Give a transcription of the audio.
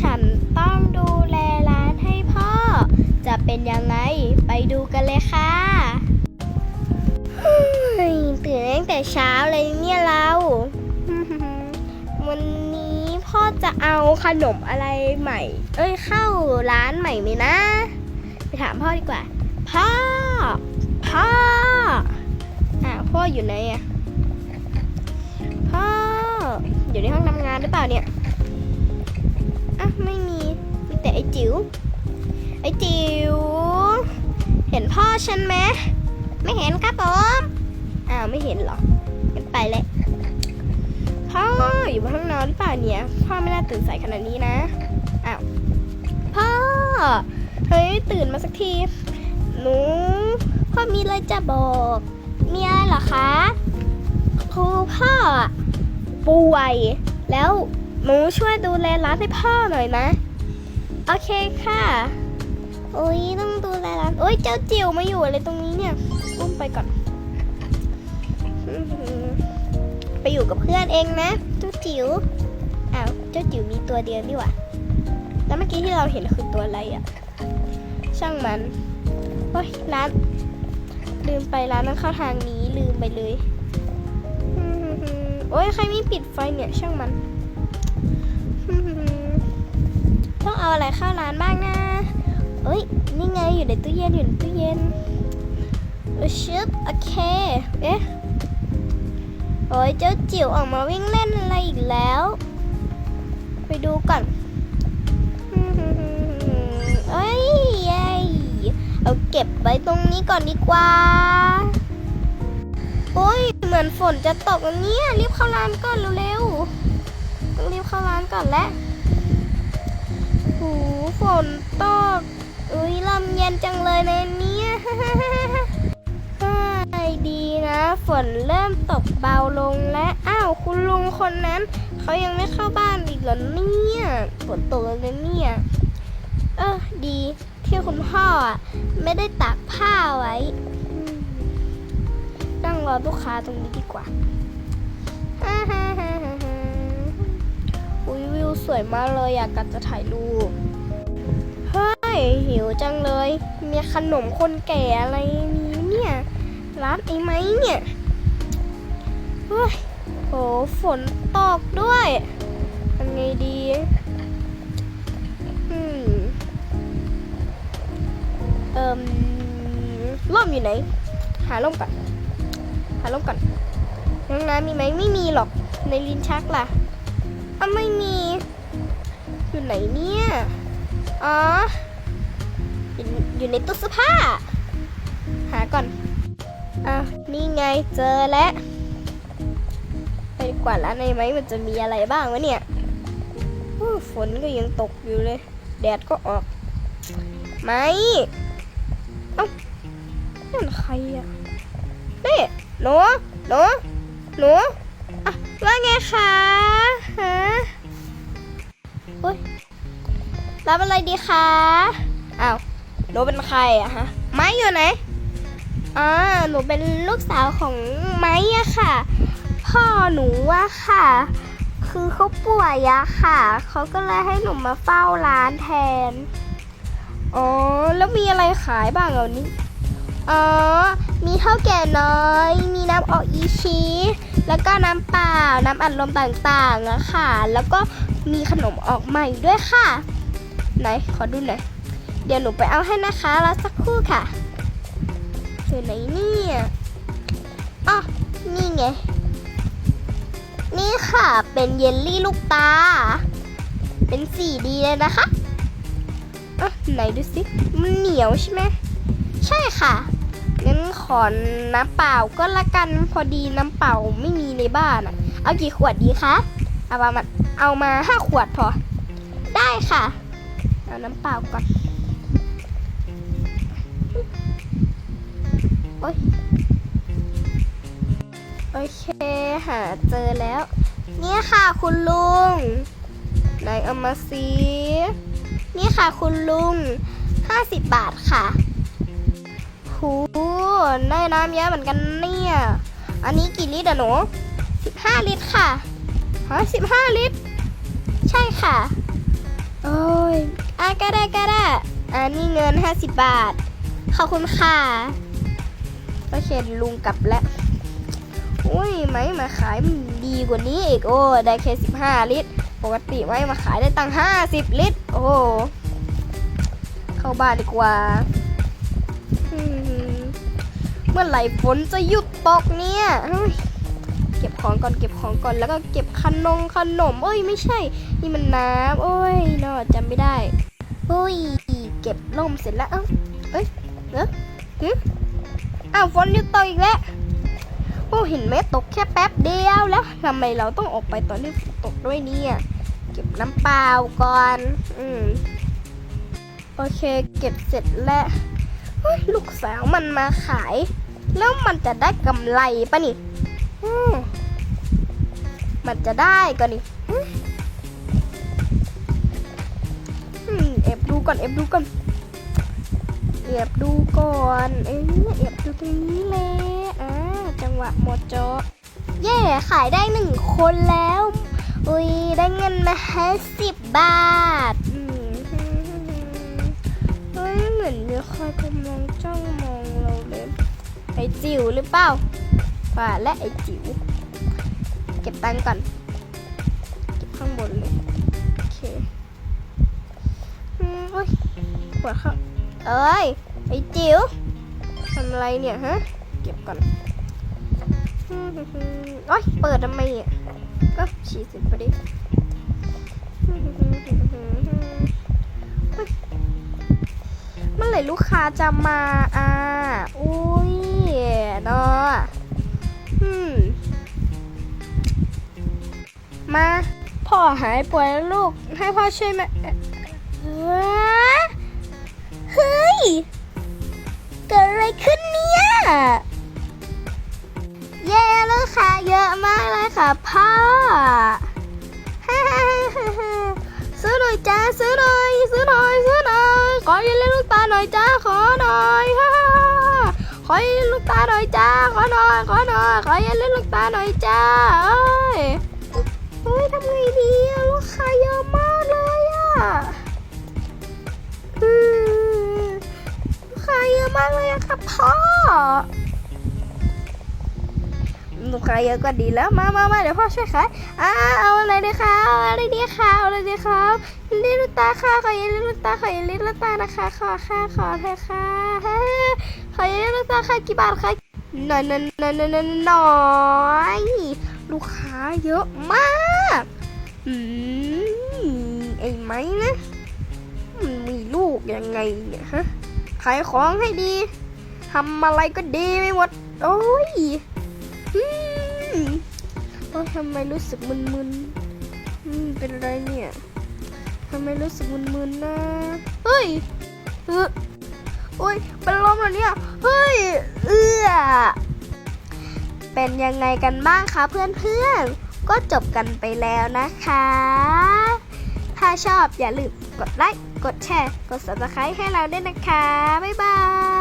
ฉันต้องดูแลร้านให้พ่อ จะเป็นยังไงไปดูกันเลยค่ะตื่นตั้งแต่เช้าเลยเนี่ยเรา วันนี้พ่อจะเอาขนมอะไรใหม่ เอ้ยเข้าร้านใหม่ไหมนะ ไปถามพ่อดีกว่า พ่อ พ่ออ่าพ่ออยู่ไหนอะพ่ออยู่ในห้องทำงานหรือเปล่าเนี่ย อะไม่มีมีแต่ไอจิ๋วไอจิ๋วเห็นพ่อฉันไหมไม่เห็นครับผมอ้าวไม่เห็นหรองั้นไปเลยพ่ออยู่บนห้องนอนหรือเปล่าเนี่ยพ่อไม่น่าตื่นสายขนาดนี้นะอ้าวพ่อเฮ้ยตื่นมาสักทีหนูพ่อมีอะไรจะบอกมีอะไรเหรอคะครูพ่อป่วยแล้ว หนูช่วยดูแลร้านให้พ่อหน่อยนะ โอเคค่ะ โอ้ยต้องดูแลร้านโอ้ยเจ้าจิ๋วมาอยู่อะไรตรงนี้เนี่ยอุ้มไปก่อน ไปอยู่กับเพื่อนเองนะ เจ้าจิ๋วอ้าวเจ้าจิ๋วมีตัวเดียวนี่หว่าแล้วเมื่อกี้ที่เราเห็นคือตัวอะไรอะช่างมันโอ้ยร้านลืมไปร้านนั้นเข้าทางนี้ลืมไปเลยโอ้ยใครไม่ปิดไฟเนี่ยช่างมัน ต้าอะไรเข้าร้านบ้างนะเอ้ย นี่ไงอยู่ในตู้เย็นอยู่ในตู้เย็นเออชึบโอเค เอ๊ะ โอ้ยเจ้าจิ๋วออกมาวิ่งเล่นอะไรอีกแล้ว ไปดูก่อนเอ้ยเย้เอาเก็บไว้ตรงนี้ก่อนดีกว่า โอ้ย เหมือนฝนจะตกแล้วเนี่ย รีบเข้าร้านก่อนเร็วๆ ต้องรีบเข้าร้านก่อนแล้ว หูฝนตกอุ้ยลำเย็นจังเลยในเนี่ยเฮ้ดีนะ ฝนเริ่มตกเบาลงและอ้าวคุณลุงคนนั้น เขายังไม่เข้าบ้านอีกเหรอเนี่ยฝนตกแล้วเนี่ยเออดีที่คุณพ่ออะไม่ได้ตากผ้าไว้นั่งรอลูกค้าตรงนี้ดีกว่าฮ่าฮ่า อุ้ยวิวสวยมากเลยอยากกัดจะถ่ายรูป เฮ้ย หิวจังเลย มีขนมคนแก่อะไรนี้เนี่ยร้านไอ้ไหมเนี่ย เฮ้ยโหฝนตกด้วยทำไงดีอืมเอ่มร่มอยู่ไหน หาร่มก่อน หาร่มก่อนห้องน้ำมีไหมไม่มีหรอกในลิ้นชักล่ะ อ้าวไม่มี อยู่ไหนเนี่ย อ๋อ อยู่ในตู้เสื้อผ้า หาก่อนอะนี่ไงเจอแล้ว ไปดีกว่าร้านในไหมมันจะมีอะไรบ้างวะเนี่ยฝนก็ยังตกอยู่เลย แดดก็ออกไม่เอ้านั่นใครอะนี่หนูหนูหนู อะว่าไงคะฮะอุ้ยรับอะไรดีคะอ้าวหนูเป็นใครอะฮะ ไม้อยู่ไหนอ่าหนูเป็นลูกสาวของไม้อะค่ะ พ่อหนูอะค่ะ คือเขาป่วยอะค่ะ เขาก็เลยให้หนูมาเฝ้าร้านแทน อ๋อ แล้วมีอะไรขายบ้างเหรอนี่อ๋อ มีเท่าแก่น้อย มีน้ำออกอีชี แล้วก็น้ำเปล่า น้ำอัดลมต่างๆอะค่ะแล้วก็มีขนมออกใหม่ด้วยค่ะ ไหน ขอดูหน่อย เดี๋ยวหนูไปเอาให้นะคะรอสักครู่ค่ะอยู่ไหนเนี่ยอ๋อนี่ไง นี่ค่ะ เป็นเยลลี่ลูกตา เป็นสีดีเลยนะคะอะไหนดูสิ มันเหนียวใช่ไหม ใช่ค่ะ งั้นขอน้ำเปล่าก็ละกันพอดีน้ำเปล่าไม่มีในบ้านอะเอากี่ขวดดีคะเอามามาเอามาห้าขวดพอ ได้ค่ะเอาน้ำเปล่าก่อนโอ๊ยโอเคหาเจอแล้ว เนี่ยค่ะคุณลุงไหนเอามาสินี่ค่ะคุณลุง 50 บาทค่ะ หูได้น้ำเยอะเหมือนกันเนี่ย อันนี้กี่ลิตรอะหนู15ลิตรค่ะฮะ15ลิตร ใช่ค่ะ โอ้ยอะก็ได้ก็ได้อันนี้เงิน50บาท ขอบคุณค่ะโอเคลุงกลับแล้วอุ้ยไหมมาขายมันดีกว่านี้อีกโอ้ได้แค่15ลิตร ปกติไหมมาขายได้ตั้ง50ลิตร โอ้เข้าบ้านดีกว่า เมื่อไหร่ฝนจะหยุดตกเนี่ยเก็บของก่อนเก็บของก่อนแล้วก็เก็บขนมขนมเอ้ยไม่ใช่ นี่มันน้ำโอ้ยนอจำไม่ได้โอ้ยเก็บล่มเสร็จแล้วเอ้าเอ้ยเอ้หึอ้าวฝนหยุดตกอีกแล้วโอ้เห็นไหมตกแค่แป๊บเดียวแล้วทำไมเราต้องออกไปตอนที่ฝนตกด้วยเนี่ยเก็บน้ำเปล่าก่อน อืม โอเค เก็บเสร็จแล้ว ลูกสาวมันมาขาย แล้วมันจะได้กำไรปะนี่มันจะได้ก่อนนี่อืมอืมเอบดูก่อนเอบดูก่อนเอบดูก่อนเอ๊ะเอบดูตรงนี้แหละอ่าจังหวะหมดจอเย่ขายได้หนึ่งคนแล้ว อุ้ยได้เงินมาห้าสิบบาท เหมือนมีใครกำลังจ้องมองเราเลยไอจิ๋วหรือเปล่าว่าและไอจิ๋วเก็บตังก่อนเก็บข้างบนเลยโอเคอืมโอ้ยปวดข้าเอ้ยไอจิ๋วทำอะไรเนี่ยฮะเก็บก่อนโอ้ยเปิดทำไมอะก็ฉีดสร็จพอดี ไหร่ลูกค้าจะมาอะอุ้ยเนาะอืมมาพ่อหายป่วยแล้วลูก ให้พ่อช่วยไหมเอ้อเฮ้ย เกิดอะไรขึ้นเนี่ย เย้ลูกค้าเยอะมากเลยค่ะพ่อ อยืนเล่นลูกตาหน่อยจ้า ขอหน่อย ขอหน่อย ขอยืนเล่นลูกตาหน่อยจ้าเอ้ยเฮ้ยทำไงดีลูกค้าเยอะมากเลยอะลูกค้าเยอะมากเลยอะค่ะพ่อ ลูกค้าเยอะก็ดีแล้ว มามามาเดี๋ยวพ่อช่วยขายอ่าเอาอะไรดีคะเอาอะไรดีคะเอาอะไรดีคะลิลูกตาค่ะขอยินลิลูกตาขอยินลิลูกตานะคะ ขอค่ะขอเถอค่ะขอยินลิลูกตาค่ะกี่บาทคะหน่อยหน่อยหน่อยหน่อยหน่อยหน่อยลูกค้าเยอะมากอืมไอ้ไหมนะมันมีลูกยังไงเนี่ยฮะขายของให้ดีทำอะไรก็ดีไปหมด โอ้ย โอ้ทำไมรู้สึกมึนๆอืมเป็นไรเนี่ยทำไมรู้สึกมึนๆนะเฮ้ยเออโอ้ยเป็นลมเหรอเนี่ยเฮ้ยเอื้อเป็นยังไงกันบ้างคะเพื่อนๆ ก็จบกันไปแล้วนะคะ ถ้าชอบอย่าลืมกดไลค์ กดแชร์ กด subscribe ให้เราด้วยนะคะ บ๊ายบาย